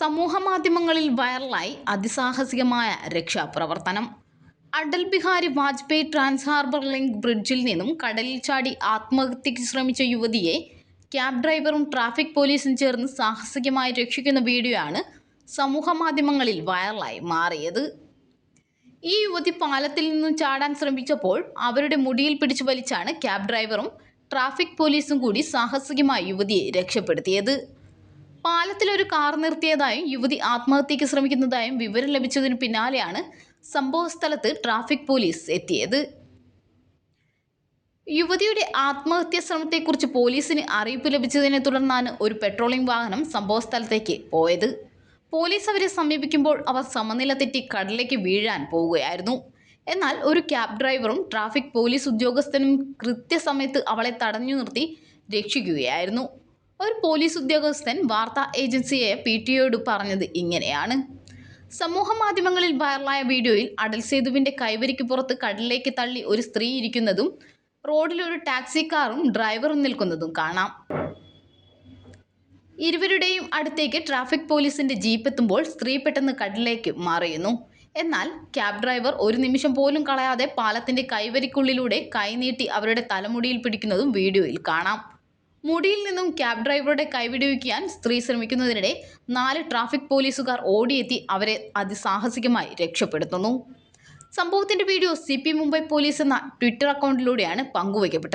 സമൂഹമാധ്യമങ്ങളിൽ വൈറലായി അതിസാഹസികമായ രക്ഷാപ്രവർത്തനം. Atal Bihari Vajpayee trans harbour link ബ്രിഡ്ജിൽ നിന്നും കടലിൽ ചാടി ആത്മഹത്യയ്ക്ക് ശ്രമിച്ച യുവതിയെ ക്യാബ് ഡ്രൈവറും ട്രാഫിക് പോലീസും ചേർന്ന് സാഹസികമായി രക്ഷിക്കുന്ന വീഡിയോ ആണ് സമൂഹമാധ്യമങ്ങളിൽ വൈറലായി മാറിയത്. ഈ യുവതി പാലത്തിൽ നിന്നും ചാടാൻ ശ്രമിച്ചപ്പോൾ അവരുടെ മുടിയിൽ പിടിച്ചു വലിച്ചാണ് ക്യാബ് ഡ്രൈവറും ട്രാഫിക് പോലീസും കൂടി സാഹസികമായി യുവതിയെ രക്ഷപ്പെടുത്തിയത്. പാലത്തിൽ ഒരു കാർ നിർത്തിയതായും യുവതി ആത്മഹത്യയ്ക്ക് ശ്രമിക്കുന്നതായും വിവരം ലഭിച്ചതിന് പിന്നാലെയാണ് സംഭവസ്ഥലത്ത് ട്രാഫിക് പോലീസ് എത്തിയത്. യുവതിയുടെ ആത്മഹത്യാ ശ്രമത്തെക്കുറിച്ച് പോലീസിന് അറിയിപ്പ് ലഭിച്ചതിനെ തുടർന്നാണ് ഒരു പെട്രോളിംഗ് വാഹനം സംഭവസ്ഥലത്തേക്ക് പോയത്. പോലീസ് അവരെ സമീപിക്കുമ്പോൾ അവർ സമനില തെറ്റി കടലിലേക്ക് വീഴാൻ പോവുകയായിരുന്നു. എന്നാൽ ഒരു ക്യാബ് ഡ്രൈവറും ട്രാഫിക് പോലീസ് ഉദ്യോഗസ്ഥനും കൃത്യസമയത്ത് അവളെ തടഞ്ഞു നിർത്തി രക്ഷിക്കുകയായിരുന്നു. ഒരു പോലീസ് ഉദ്യോഗസ്ഥൻ വാർത്താ ഏജൻസിയെ പി ടി ഒയോട് പറഞ്ഞത് ഇങ്ങനെയാണ്. സമൂഹ മാധ്യമങ്ങളിൽ വൈറലായ വീഡിയോയിൽ അടൽ സേതുവിന്റെ കൈവരിക്ക് പുറത്ത് കടലിലേക്ക് തള്ളി ഒരു സ്ത്രീ ഇരിക്കുന്നതും റോഡിൽ ഒരു ടാക്സി കാറും ഡ്രൈവറും നിൽക്കുന്നതും കാണാം. ഇരുവരുടെയും അടുത്തേക്ക് ട്രാഫിക് പോലീസിന്റെ ജീപ്പ് എത്തുമ്പോൾ സ്ത്രീ പെട്ടെന്ന് കടലിലേക്ക് മറിയുന്നു എന്നാൽ ക്യാബ് ഡ്രൈവർ ഒരു നിമിഷം പോലും കളയാതെ പാലത്തിന്റെ കൈവരിക്കുള്ളിലൂടെ കൈനീട്ടി അവരുടെ തലമുടിയിൽ പിടിക്കുന്നതും വീഡിയോയിൽ കാണാം. മുടിയിൽ നിന്നും ക്യാബ് ഡ്രൈവറുടെ കൈവിടുവിക്കാൻ സ്ത്രീ ശ്രമിക്കുന്നതിനിടെ നാല് ട്രാഫിക് പോലീസുകാർ ഓടിയെത്തി അവരെ അതിസാഹസികമായി രക്ഷപ്പെടുത്തുന്നു. സംഭവത്തിന്റെ video C P Mumbai police എന്ന ട്വിറ്റർ അക്കൗണ്ടിലൂടെയാണ് പങ്കുവയ്ക്കപ്പെട്ടത്.